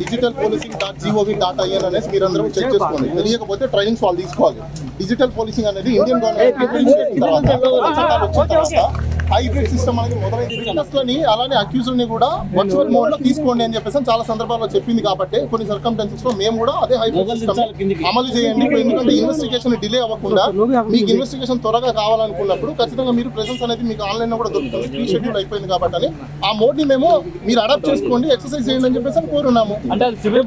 Digital policing dot G O V dot I N అనేసి మీరందరూ check చేసుకోండి తెలియకపోతే ట్రైనింగ్స్ వాళ్ళు తీసుకోవాలి డిజిటల్ పోలీసింగ్ అనేది ఇండియన్ గవర్నమెంట్ హైబ్రిడ్ సిస్టమ్ అనేది మొదలైంది. Witness లని అలానే అక్యూజ్ని కూడా వర్చువల్ మోడ్లో తీసుకోండి అని చెప్పేసి చాలా సందర్భాల్లో చెప్పింది కాబట్టి కొన్ని సర్కమ్టెన్సెస్లో మేము కూడా అదే హైబ్రిడ్ సిస్టమ్ అమలు చేయండి. ఎందుకంటే ఇన్వెస్టిగేషన్ డిలే అవ్వకుండా మీకు ఇన్వెస్టిగేషన్ త్వరగా కావాలనుకున్నప్పుడు ఖచ్చితంగా మీరు ప్రెసెన్స్ అనేది మీకు ఆన్లైన్లో కూడా దొరుకుతుంది. ప్రీ షెడ్యూల్ అయిపోయింది కాబట్టి అని ఆ మోడ్ని మేము మీరు అడాప్ట్ చేసుకోండి ఎక్సర్సైజ్ చేయండి అని చెప్పేసి అని కోరున్నాము. అంటే సివిల్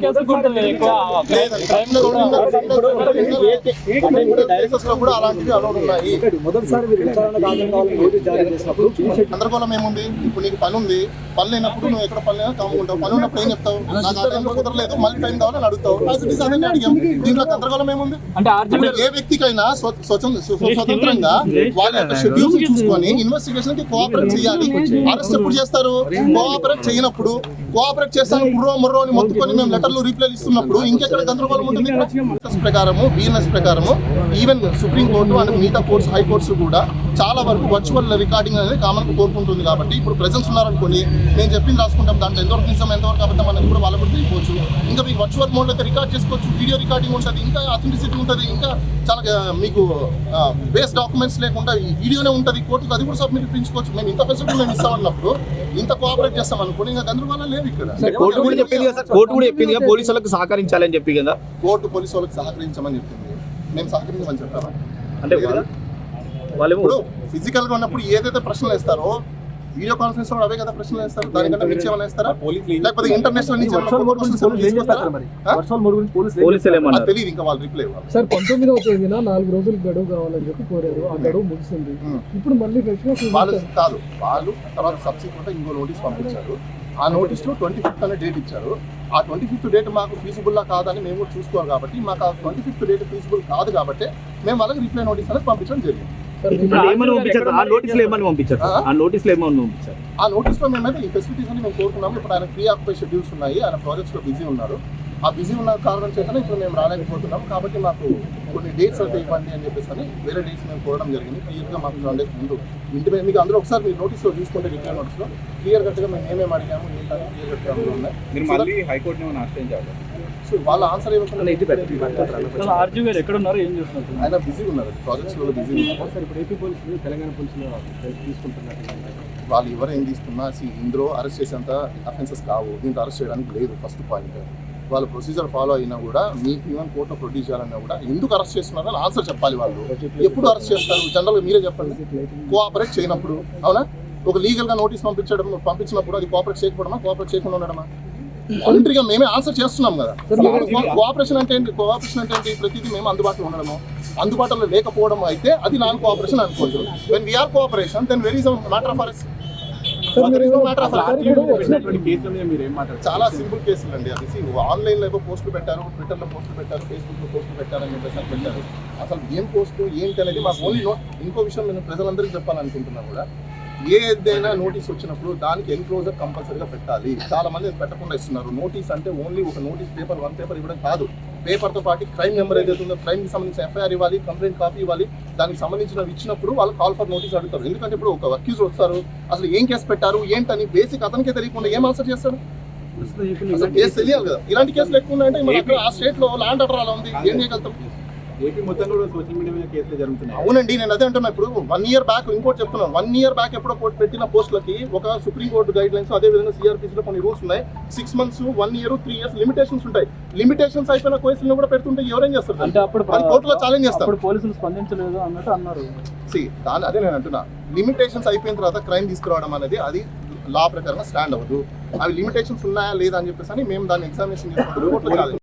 కేసెస్లో కూడా అలాంటివి అలౌడ్ ఉన్నాయి. మొదటిసారి మీరు విచారణ వాళ్ళని నోటీస్ జారీ చేసినప్పుడు గందరగోళం ఏముంది? ఇప్పుడు నీకు పని ఉంది పని లేనప్పుడు నువ్వు ఎక్కడ పని లేనా కాముకుంటావు పని ఉన్నప్పుడు ఏం చెప్తావు? నాకు ఆ టైంలో కుదరలేదు. మళ్ళీ టైం కావాలని అడుగుతావు. అదే అడిగాం దీంట్లో గందరగోళం ఏముంది? అంటే ఏ వ్యక్తికైనా స్వతంత్రంగా వాళ్ళ యొక్క షెడ్యూల్స్ చూసుకొని ఇన్వెస్టిగేషన్కి కోఆపరేట్ చేయాలి. అరెస్ట్ ఎప్పుడు చేస్తారు? కోఆపరేట్ చేయనప్పుడు కోఆపరేట్ చేస్తాను ముర్రో ముర్రో అని మొత్తుకొని మేము లెటర్లు రీప్లైలు ఇస్తున్నప్పుడు ఇంకెక్కడ గందరగోళం ఉంటుంది? ప్రకారము బిఎన్ఎస్ ప్రకారము ఈవెన్ సుప్రీం కోర్టు అండ్ మిగతా కోర్ట్స్ హై కోర్ట్స్ కూడా చాలా వరకు వర్చువల్ రికార్డింగ్ అనేది కామన్ కోరుకుంటుంది కాబట్టి ఇప్పుడు ప్రెసెన్స్ ఉన్నారనుకోండి నేను చెప్పింది రాసుకుంటాం దాంట్లో ఎంతవరకు నిజం ఎంతవరకు అబద్ధం అనేది కూడా వాళ్ళకు కూడా తెలియవచ్చు ఇంకా మీకు వర్చువల్ మోడ్లో అయితే రికార్డ్ చేసుకోవచ్చు వీడియో రికార్డింగ్ ఉంటుంది ఇంకా అథెంటిసిటీ ఉంటుంది ఇంకా చాలా మీకు బేస్ డాక్యుమెంట్స్ లేకుండా ఈ వీడియోనే ఉంటుంది కోర్టుకు అది కూడా సబ్మిట్ ఇప్పించుకోవచ్చు మేము ఇంత ఫెసిలిటీ మేము ఇస్తామన్నప్పుడు ఇంత కోఆపరేట్ చేస్తాం అనుకోండి ఇంకా గందరగోళం లేదు ఇక్కడ. కోర్టు కూడా చెప్పింది కోర్టు కూడా చెప్పింది కదా పోలీసులకు సహకరించాలని చెప్పి కదా? కోర్టు పోలీసు వాళ్ళకి సహకరించమని చెప్పింది. మేము సహకరించమని చెప్పాము? అంటే ఇప్పుడు ఫిజికల్గా ఉన్నప్పుడు ఏదైతే ప్రశ్నలు వేస్తారో వీడియో కాన్ఫరెన్స్లో అవే కదా ప్రశ్నలు వేస్తారు. దానికంటే మించి ఏమైనా వేస్తారా? లేకపోతే ఇంటర్నేషనల్ నుంచి తెలియదు ఇంకా వాళ్ళు రిప్లై సార్ పంతొమ్మిదవ తేదీన నాలుగు రోజులు గడువు కావాలని చెప్పి కోరారు. ఆ గడువు ముగిసింది. ఇప్పుడు మళ్ళీ ఫ్రెష్గా వాళ్ళు. కాదు వాళ్ళు తర్వాత సబ్సిక్వెంట్ ఇంకో నోటీస్ పంపించారు. ఆ నోటీస్లో ట్వంటీ ఫిఫ్త్ అనే డేట్ ఇచ్చారు. ఆ ట్వంటీ ఫిఫ్త్ డేట్ మాకు ఫీజిబుల్ కాదని మేము కూడా చూసుకోవాలి కాబట్టి మాకు ఆ ట్వంటీ ఫిఫ్త్ డేట్ ఫీజిబుల్ కాదు కాబట్టి మేము వాళ్ళకి రిప్లై నోటీస్ అనేది పంపించడం జరిగింది. ఏమని పంపించారు? ఆ నోటీసులు ఏమని పంపించారు? ఆ? నోటీసులు ఏమని పంపించారు? ఆ నోటీస్లో మేమైతే ఈ ఫెసిలిటీస్ అని మేము కోరుకున్నాము. ఇప్పుడు ఆయన ఫ్రీ ఆక్యుపై షెడ్యూల్స్ ఉన్నాయి. ఆయన ప్రాజెక్ట్స్లో బిజీ ఉన్నారు. ఆ బిజీ ఉన్న కారణం చేతనే ఇప్పుడు మేము రాలేకపోతున్నాం కాబట్టి మాకు కొన్ని డేట్స్ అయితే ఇవ్వండి అని చెప్పేసి అని వేరే డేట్స్ మేము కోరడం జరిగింది. క్లియర్గా మాకు వన్ డేస్ ముందు ఇంటి మీద మీకు అందరూ ఒకసారి మీరు నోటీస్లో చూసుకుంటే రిప్లై నోటీస్లో. క్లియర్ కట్గా మేము ఏమేమి అడిగాము ఏంటని క్లియర్ కట్గా అందులో ఉన్నాయి. మీరు మళ్ళీ హైకోర్టుని ఏమైనా ఆశ్రయించాలి సో వాళ్ళ ఆన్సర్ ఇవ్వకుండా ఆర్జీ గారు ఎక్కడ ఉన్నారు ఏం చేస్తున్నారు? ఆయన బిజీ ఉన్నారు ప్రాజెక్ట్స్లో బిజీ ఉన్నారు. సార్ ఇప్పుడు ఏపీ పోలీసులు తెలంగాణ పోలీసులు తీసుకుంటున్నారు. వాళ్ళు ఎవరు ఏం తీసుకున్నా ఇందులో అరెస్ట్ చేసేంత అఫెన్సెస్ కావు. దీంట్లో అరెస్ట్ చేయడానికి లేదు ఫస్ట్ పాయింట్ వాళ్ళ ప్రొసీజర్ ఫాలో అయినా కూడా మీకు ఈవెన్ కోర్టులో ప్రొడ్యూస్ చేయాలన్నా కూడా ఎందుకు అరెస్ట్ చేస్తున్నారో అని ఆన్సర్ చెప్పాలి వాళ్ళు. ఎప్పుడు అరెస్ట్ చేస్తారు? జనరల్గా మీరే చెప్పండి. కోఆపరేట్ చేయనప్పుడు అవునా? ఒక లీగల్గా నోటీస్ పంపించడం పంపించినప్పుడు అది కోఆపరేట్ చేయకపోవడమా? కోఆపరేట్ చేయకుండా ఉండడమా? వాలంటరీగా మేమే ఆన్సర్ చేస్తున్నాం కదా. కోఆపరేషన్ అంటే ఏంటి? కోఆపరేషన్ అంటే ఏంటి? ప్రతిదీ మేము అందుబాటులో ఉండడము. అందుబాటులో లేకపోవడం అయితే అది నాన్ కోఆపరేషన్ అనుకోవచ్చు when we are cooperation then very matter of arrest matter of మాట్లాడారు? చాలా సింపుల్ కేసులు అండి అది. ఆన్లైన్లో పోస్టులు పెట్టారు ట్విట్టర్లో పోస్టులు పెట్టారు ఫేస్బుక్లో పోస్టులు పెట్టారని చెప్పేసి అని పెట్టారు. అసలు ఏం పోస్ట్ ఏంటి అనేది మాకు ఓన్లీ నో ఇంకో విషయం నేను ప్రజలందరికీ చెప్పాలనుకుంటున్నా కూడా. ఏదైనా నోటీస్ వచ్చినప్పుడు దానికి ఎన్క్లోజర్ కంపల్సరీగా పెట్టాలి. చాలా మంది పెట్టకుండా ఇస్తున్నారు. నోటీస్ అంటే ఓన్లీ ఒక నోటీస్ పేపర్ వన్ పేపర్ ఇవ్వడం కాదు. పేపర్తో పాటు క్రైమ్ నెంబర్ ఏదైతే ఉందో క్రైమ్కి సంబంధించిన ఎఫ్ఐఆర్ ఇవ్వాలి కంప్లైంట్ కాపీ ఇవ్వాలి దానికి సంబంధించినవి ఇచ్చినప్పుడు వాళ్ళు కాల్ ఫర్ నోటీస్ అడుగుతారు. ఎందుకంటే ఇప్పుడు ఒక అక్యూజ్ వస్తారు. అసలు ఏం కేసు పెట్టారు? ఏంటని బేసిక్ అతనికే తెలియకుండా ఏం ఆన్సర్ చేస్తాడు అసలు కేసు తెలియాలి కదా. ఇలాంటి కేసులు ఎక్కువ ఉన్నాయంటే ఆ స్టేట్లో ల్యాండ్ ఆర్డర్ అలా ఉంది. ఏం చేయగలుగుతాం? ఏపీ మొత్తం కూడా సోషల్ మీడియా మీద కేసులు జరుగుతున్నాయి. అవునండి నేను అదే అంటున్నా. ఇప్పుడు వన్ ఇయర్ బ్యాక్ ఇంకోటి చెప్తున్నాను. వన్ ఇయర్ బ్యాక్ ఎప్పుడో కోర్టు పెట్టిన పోస్టులకి ఒక సుప్రీం కోర్టు గైడ్ లైన్స్ అదే విధంగా సిఆర్పిసి లో కొన్ని రూల్స్ ఉన్నాయి. Six months one year three years limitations ఉంటాయి. లిమిటేషన్స్ అయిపోయిన కేసులను కూడా పెడుతుంటే ఎవరేం చేస్తారు? అంటే అప్పుడు కోర్టులో ఛాలెంజ్ చేస్తారు. అప్పుడు పోలీసులు స్పందించలేదు అన్నట్టు అన్నారు. See, దాని అదే నేను అంటున్నా. లిమిటేషన్స్ అయిపోయిన తర్వాత క్రైమ్ తీసుకురావడం అనేది అది లా ప్రకారంగా స్టాండ్ అవ్వదు. అవి లిమిటేషన్స్ ఉన్నాయా లేదా అని చెప్పేసి అని మేము దాన్ని ఎగ్జామినేషన్ చేసుకుంటాం